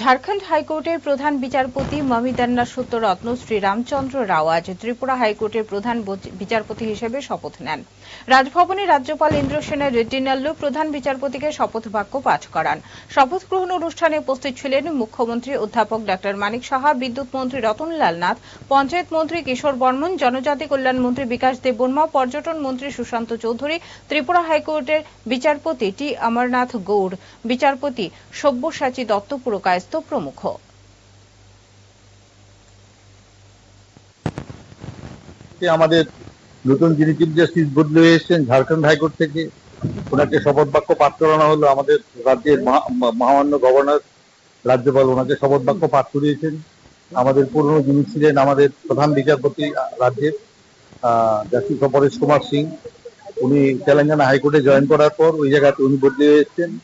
ঝাড়খণ্ড হাইকোর্টের প্রধান বিচারপতি মমিদান্না সত্যরত্ন শ্রী রামচন্দ্র রাও আজ ত্রিপুরা হাইকোর্টের প্রধান বিচারপতি হিসেবে শপথ নেন। রাজভবনে রাজ্যপাল ইন্দ্র সেনের রেটিনাল্লু প্রধান বিচারপতিকে শপথ বাক্য পাঠ করান। শপথ গ্রহণ অনুষ্ঠানে উপস্থিত ছিলেন মুখ্যমন্ত্রী অধ্যাপক ডক্টর মানিক সাহা, বিদ্যুৎ মন্ত্রী রতনলাল নাথ, পঞ্চায়েত মন্ত্রী কিশোর বর্মন, জনজাতি কল্যাণ মন্ত্রী বিকাশ দেববর্মা, পর্যটন মন্ত্রী সুশান্ত চৌধুরী, ত্রিপুরা হাইকোর্টের বিচারপতি টি. অমরনাথ গৌড়, বিচারপতি সব্যসাচী দত্ত পুরকায়স্থ প্রমুখ। আমাদের নতুন যিনি চিফ জাস্টিস বদলে এসেছেন ঝাড়খণ্ড হাইকোর্ট থেকে, ওনাকে শপথ বাক্য পাঠ করানো হলো। আমাদের রাজ্যের মহা- মহা- মহামান্য গভর্নর রাজ্যপাল ওনাকে শপথ বাক্য পাঠ করিয়েছেন। আমাদের পুরনো যিনি ছিলেন আমাদের প্রধান বিচারপতি রাজ্যের জাস্টিস পরেশ কুমার সিং, উনি তেলেঙ্গানা হাইকোর্টে জয়েন করার পর ওই জায়গাতে উনি বদলে এসেছেন।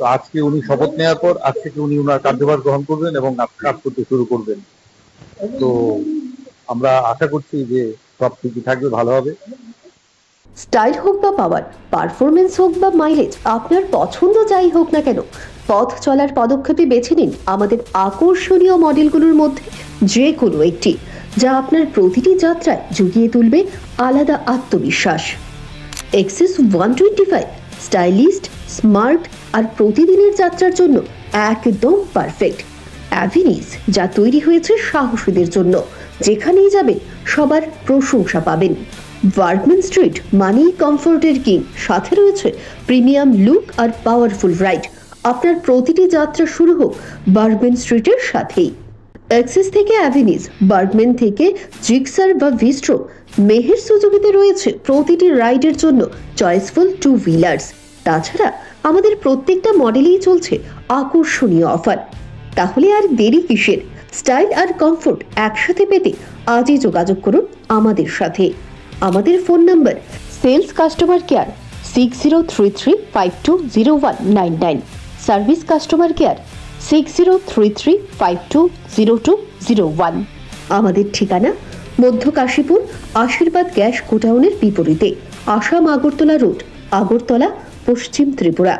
তো আজকে উনি শপথ নেওয়ার পর আজ থেকে উনি ওনার কার্যভার গ্রহণ করবেন এবং কাজ করতে শুরু করবেন। তো আমরা আশা করছি যে সব ঠিকই থাকবে, ভালো হবে। স্টাইল হোক বা পাওয়ার পারফরমেন্স হোক বা মাইলেজ, আপনার পছন্দ যাই হোক না কেন, পথ চলার পদক্ষেপে বেছে নিন আমাদের আকর্ষণীয় মডেলগুলোর মধ্যে যে কোনো একটি, যা আপনার প্রতিটি যাত্রায় জুগিয়ে তুলবে আলাদা আত্মবিশ্বাস। Access one twenty five stylist, smart আর প্রতিদিনের যাত্রার জন্য একদম পারফেক্ট। অ্যাভিনিস, যা তৈরি হয়েছে সাহসীদের জন্য। যেখানেই যাবে সবার প্রশংসা পাবেন। ওয়ার্কম্যান স্ট্রিট মানি কমফোর্টের কিং। সাথে রয়েছে প্রিমিয়াম লুক আর পাওয়ারফুল রাইড। আপনার প্রতিটি যাত্রা শুরু হোক বার্গম্যান স্ট্রিটের সাথেই। অ্যাক্সিস থেকে অ্যাভিনিস বার্গম্যান থেকে জিক্সার বা ভিস্ট্রো। মেহের সুযোগিতে রয়েছে প্রতিটি রাইডের জন্য চয়েসফুল টু হুইলার্স তাছাড়া আমাদের প্রত্যেকটা মডেলেই চলছে আকর্ষণীয় অফার। তাহলে আর দেরি কিসের? স্টাইল আর কমফোর্ট একসাথে পেতে আজই যোগাযোগ করুন আমাদের সাথে। আমাদের phone number sales customer care six zero three three five two zero one nine nine. Service customer care six zero three three five two zero two zero one. আমাদের ঠিকানা মধ্য কাশীপুর আশীর্বাদ গ্যাস গোডাউনের বিপরীতে, আসাম আগরতলা রোড, আগরতলা, পশ্চিম ত্রিপুরা।